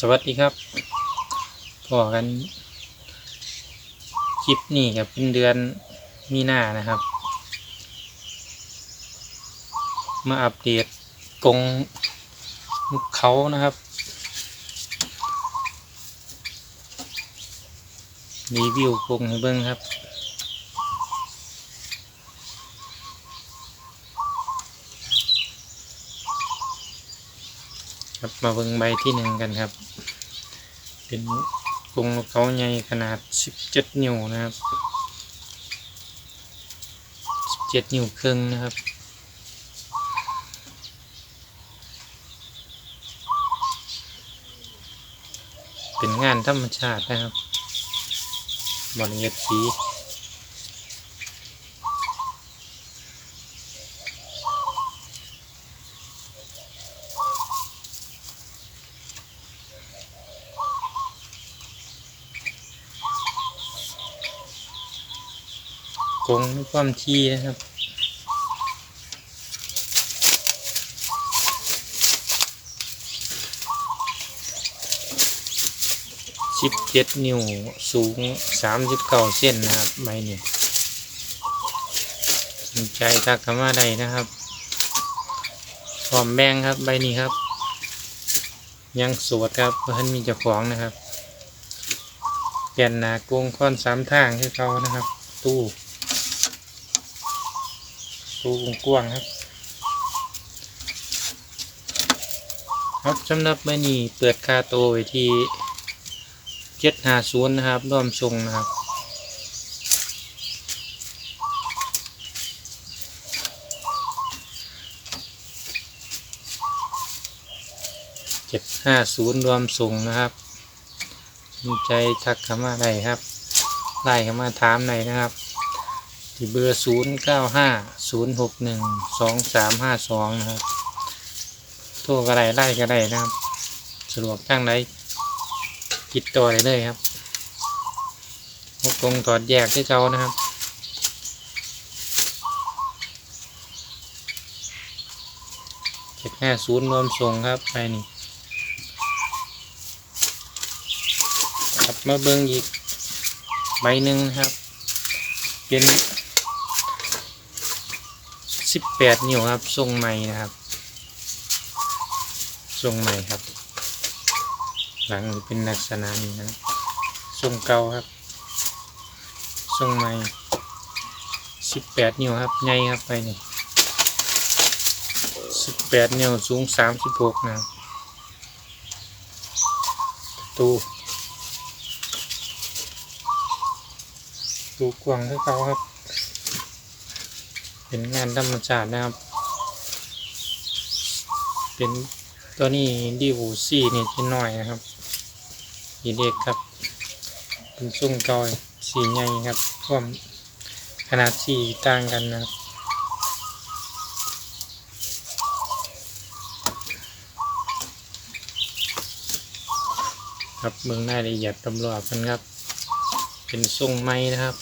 สวัสดีครับพอกัน คลิปนี้กับเป็นเดือนมีนานะครับ มาอัปเดตกรงนกเขานะครับ รีวิวกรงให้เบิ้งครับ ครับ มาเบิ่งใบที่หนึ่งกันครับ เป็นกรงเขาใหญ่ขนาด 17 นิ้วนะครับ 17 นิ้วครึ่งนะครับเป็นงานธรรมชาตินะครับบริเวณสี กรงมีความที่นะครับสิบเจ็ดนิ้วสูงสามสิบเก้าเส้นนะครับใบนี้สนใจทักเข้ามาได้นะครับพร้อมแบงครับใบนี้ครับ ยังโสดครับเพราะท่านมีเจ้าของนะครับเปลี่ยนหนากรงค่อนสามทางให้เขานะครับ ตู้ ตู้กว้างครับ ครับสำหรับใบนี้เปิดคาโตไว้ที่เจ็ดห้าศูนย์นะครับร่วมทรงนะครับเจ็ดห้าศูนย์รวมส่งนะครับสนใจทักเข้ามาได้ครับไล่เข้ามาถามหน่อยนะครับที่เบอร์ศูนย์เก้าห้า ศูนย์หกหนึ่งสองสามห้าสองนะครับโทรก็ได้ไล่ก็ได้นะครับสะดวกตั้งไหนติดต่อได้เลยครับพกตรงถอดแยกที่เจ้านะครับเจ็ดห้าศูนย์รวมส่งครับไปนี่ครับมาเบิ้งอีกใบหนึ่งนะครับ เป็น สิบแปดนิ้วครับทรงใหม่นะครับทรงใหม่ครับ หลังเป็นลักษณะนี้นะทรงเก่าครับทรงใหม่สิบแปดนิ้วครับใหญ่ครับไปนี่สิบแปดนิ้วสูงสามสิบหกนะตูดูกว้างให้เขาครับ เป็นงานธรรมชาตินะครับ เป็นตัวนี้ดีวูซี่นี่ที่น้อยนะครับสีเด็กครับ เป็นซุ้งกอยสีใหญ่ครับร่วมขนาดสีต่างกันนะครับครับเมืองราละเอียดตำรวจกันครับ เป็นทรงไม้นะครับ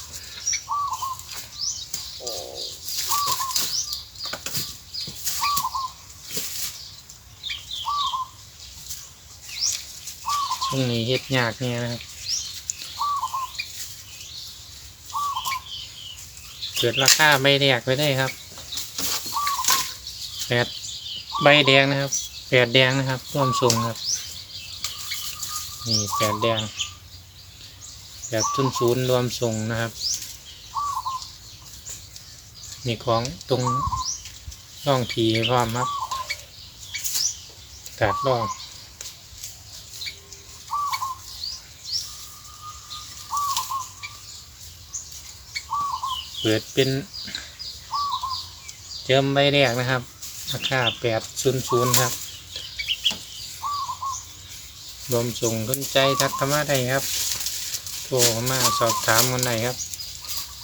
ช่งนี้เฮ็ดยากเนี่ยนะครับเกิดราคาใบแดงไปได้ครับแปดใบแดงนะครับแปดแดงนะครับร่วมทรงครับนี่แปดแดงแบบทุนศูนย์รวมส่งนะครับมีของตรงร่องทีพร้อมครับกาดร่อง เปิดเป็น เจิมใบแรกนะครับ ราคาแปดศูนย์ศูนย์ครับรวมส่งสนใจทักเข้ามาได้ครับ โทรมาสอบถามกันได้ครับ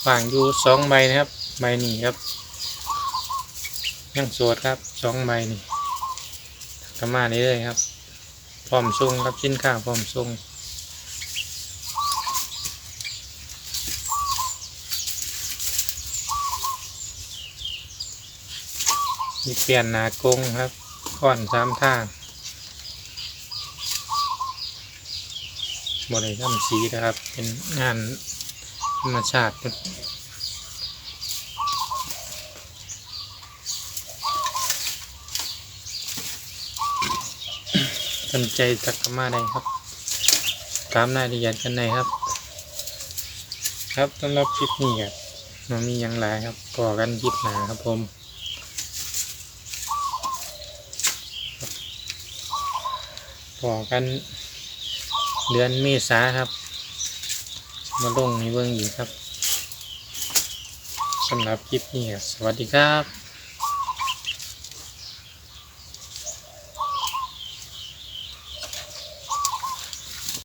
วางอยู่สองใบนะครับ ใบนี้ครับ ยังโสดครับสองใบนี่ทักเข้ามาได้เลยครับ พร้อมส่งครับสินค้าพร้อมส่ง มีเปลี่ยนหนากรงครับค่อนสามทางบริทำสีนะครับ เป็นงานธรรมชาติสนใจทักเข้ามาได้ครับ ตามรายละเอียดกันในครับ ครับสำหรับคลิปนี้ครับมันมีอย่างไรครับก่อกันคลิปหนาครับผม พอกันเดือนเมษาครับ มาลงในเบื้องอีกครับสำหรับคลิปนี้สวัสดีครับ